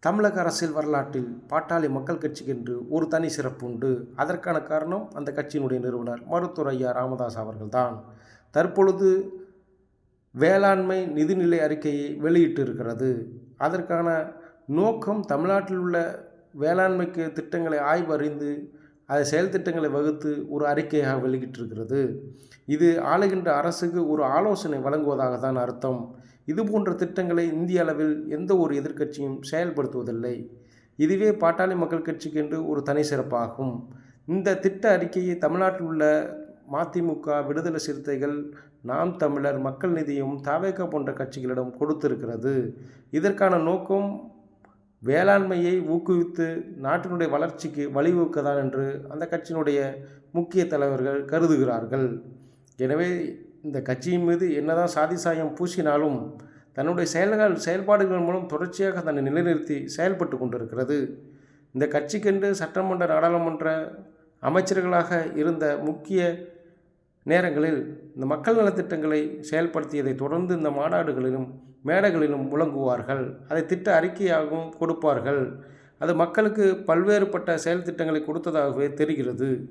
தமிழக அரசியல் வரலாற்றில் பாட்டாளி மக்கள் கட்சிக்கு என்று ஒரு தனி சிறப்பு உண்டு. அதற்கான காரணம் அந்த கட்சியினுடைய நிறுவனர் மருத்துவர் ஐயா ராமதாஸ் அவர்கள்தான். தற்பொழுது வேளாண்மை நிதிநிலை அறிக்கையை வெளியிட்டு இருக்கிறது அதற்கான நோக்கம் தமிழ்நாட்டில் உள்ள வேளாண்மைக்கு திட்டங்களை ஆய்வறிந்து அது செயல்திட்டங்களை வகுத்து ஒரு அறிக்கையாக வெளியிட்டிருக்கிறது. இது ஆளுகின்ற அரசுக்கு ஒரு ஆலோசனை வழங்குவதாக தான் அர்த்தம். இது போன்ற திட்டங்களை இந்திய அளவில் எந்த ஒரு எதிர்க்கட்சியும் செயல்படுத்துவதில்லை. இதுவே பாட்டாளி மக்கள் கட்சிக்கு என்று ஒரு தனி சிறப்பாகும். இந்த திட்ட அறிக்கையை தமிழ்நாட்டில் உள்ள மதிமுக விடுதலை சிறுத்தைகள் நாம் தமிழர் மக்கள் நிதியம் தாவேக்கா போன்ற கட்சிகளிடம் கொடுத்திருக்கிறது. இதற்கான நோக்கம் வேளாண்மையை ஊக்குவித்து நாட்டினுடைய வளர்ச்சிக்கு வழிவகுக்கதான் என்று அந்த கட்சியினுடைய முக்கிய தலைவர்கள் கருதுகிறார்கள். எனவே இந்த கட்சியின் மீது என்னதான் சாதி சாயம் பூசினாலும் தன்னுடைய செயல்கள் செயல்பாடுகள் மூலம் தொடர்ச்சியாக தன்னை நிலைநிறுத்தி செயல்பட்டு கொண்டிருக்கிறது. இந்த கட்சிக்கென்று சட்டமன்ற நாடாளுமன்ற அமைச்சர்களாக இருந்த முக்கிய நேரங்களில் இந்த மக்கள் நலத்திட்டங்களை செயல்படுத்தியதை தொடர்ந்து இந்த மாநாடுகளிலும் மேடைகளிலும் முழங்குவார்கள். அதை திட்ட அறிக்கையாகவும் கொடுப்பார்கள். அது மக்களுக்கு பல்வேறுபட்ட செயல் திட்டங்களை கொடுத்ததாகவே தெரிகிறது.